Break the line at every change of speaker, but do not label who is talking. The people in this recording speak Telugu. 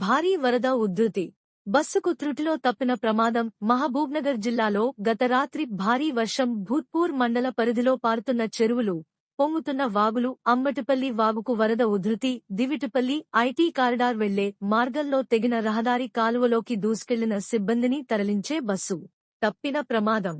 భారీ వరద ఉధృతి. బస్సుకు త్రుటిలో తప్పిన ప్రమాదం మహబూబ్నగర్ జిల్లాలో గత రాత్రి భారీ వర్షం భూత్పూర్ మండల పరిధిలో పారుతున్న చెరువులు పొంగుతున్న వాగులు అంబటిపల్లి వాగుకు వరద ఉధృతి దివిటిపల్లి ఐటీ కారిడార్ వెళ్ళే మార్గంలో తెగిన రహదారి కాలువలోకి దూసుకెళ్ళిన సిబ్బందిని తరలించే బస్సు. తప్పిన ప్రమాదం.